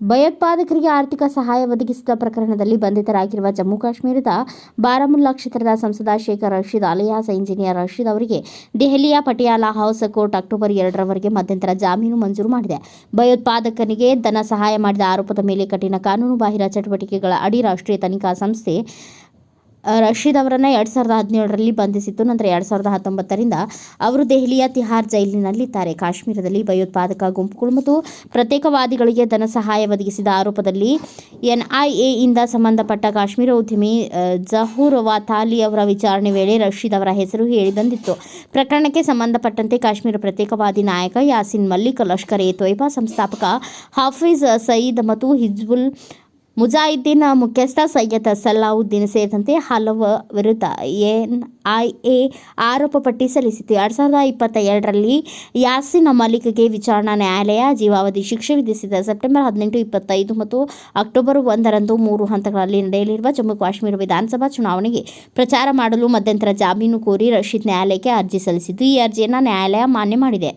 ಭಯೋತ್ಪಾದಕರಿಗೆ ಆರ್ಥಿಕ ಸಹಾಯ ಒದಗಿಸಿದ ಪ್ರಕರಣದಲ್ಲಿ ಬಂಧಿತರಾಗಿರುವ ಜಮ್ಮು ಕಾಶ್ಮೀರದ ಬಾರಾಮುಲ್ಲಾ ಕ್ಷೇತ್ರದ ಸಂಸದ ಶೇಖರ್ ರಶೀದ್, ಅಲಿಯಾಸ್ ಇಂಜಿನಿಯರ್ ರಶೀದ್ ಅವರಿಗೆ ದೆಹಲಿಯ ಪಟಿಯಾಲ ಹೌಸ್ ಕೋರ್ಟ್ ಅಕ್ಟೋಬರ್ ಎರಡರವರೆಗೆ ಮಧ್ಯಂತರ ಜಾಮೀನು ಮಂಜೂರು ಮಾಡಿದೆ. ಭಯೋತ್ಪಾದಕನಿಗೆ ಧನ ಸಹಾಯ ಮಾಡಿದ ಆರೋಪದ ಮೇಲೆ ಕಠಿಣ ಕಾನೂನುಬಾಹಿರ ಚಟುವಟಿಕೆಗಳ ಅಡಿ ರಾಷ್ಟ್ರೀಯ ತನಿಖಾ ಸಂಸ್ಥೆ ರಶೀದ್ ಅವರನ್ನು ಎರಡು ಸಾವಿರದ ಹದಿನೇಳರಲ್ಲಿ ಬಂಧಿಸಿತ್ತು. ನಂತರ ಎರಡು ಸಾವಿರದ ಹತ್ತೊಂಬತ್ತರಿಂದ ಅವರು ದೆಹಲಿಯ ತಿಹಾರ್ ಜೈಲಿನಲ್ಲಿದ್ದಾರೆ. ಕಾಶ್ಮೀರದಲ್ಲಿ ಭಯೋತ್ಪಾದಕ ಗುಂಪುಗಳು ಮತ್ತು ಪ್ರತ್ಯೇಕವಾದಿಗಳಿಗೆ ಧನ ಸಹಾಯ ಒದಗಿಸಿದ ಆರೋಪದಲ್ಲಿ ಎನ್ಐಎಯಿಂದ ಸಂಬಂಧಪಟ್ಟ ಕಾಶ್ಮೀರ ಉದ್ಯಮಿ ಜಹೂರ್ ವಾತಾಲಿ ಅವರ ವಿಚಾರಣೆ ವೇಳೆ ರಶೀದ್ ಅವರ ಹೆಸರು ಹೇಳಿ ಬಂದಿತ್ತು. ಪ್ರಕರಣಕ್ಕೆ ಸಂಬಂಧಪಟ್ಟಂತೆ ಕಾಶ್ಮೀರ ಪ್ರತ್ಯೇಕವಾದಿ ನಾಯಕ ಯಾಸಿನ್ ಮಲ್ಲಿಕ್, ಲಷ್ಕರ್ ಎ ತೊಯ್ಬಾ, ಸಂಸ್ಥಾಪಕ ಹಾಫೀಜ್ ಸಯೀದ್ ಮತ್ತು ಹಿಜ್ಬುಲ್ ಮುಜಾಹಿದ್ದೀನ್ ಮುಖ್ಯಸ್ಥ ಸೈಯದ್ ಸಲಾವುದ್ದೀನ್ ಸೇರಿದಂತೆ ಹಲವು ವಿರುದ್ಧ ಎನ್ ಐ ಎ ಆರೋಪ ಪಟ್ಟಿ ಸಲ್ಲಿಸಿತು ಎರಡು ಸಾವಿರದ ಇಪ್ಪತ್ತ ಎರಡರಲ್ಲಿ ಯಾಸಿನ್ ಮಲಿಕ್ಗೆ ವಿಚಾರಣಾ ನ್ಯಾಯಾಲಯ ಜೀವಾವಧಿ ಶಿಕ್ಷೆ ವಿಧಿಸಿದ ಸೆಪ್ಟೆಂಬರ್ ಹದಿನೆಂಟು, ಇಪ್ಪತ್ತೈದು ಮತ್ತು ಅಕ್ಟೋಬರ್ ಒಂದರಂದು ಮೂರು ಹಂತಗಳಲ್ಲಿ ನಡೆಯಲಿರುವ ಜಮ್ಮು ಕಾಶ್ಮೀರ ವಿಧಾನಸಭಾ ಚುನಾವಣೆಗೆ ಪ್ರಚಾರ ಮಾಡಲು ಮಧ್ಯಂತರ ಜಾಮೀನು ಕೋರಿ ರಶೀದ್ ನ್ಯಾಯಾಲಯಕ್ಕೆ ಅರ್ಜಿ ಸಲ್ಲಿಸಿದ್ದು, ಈ ಅರ್ಜಿಯನ್ನು ನ್ಯಾಯಾಲಯ ಮಾನ್ಯ ಮಾಡಿದೆ.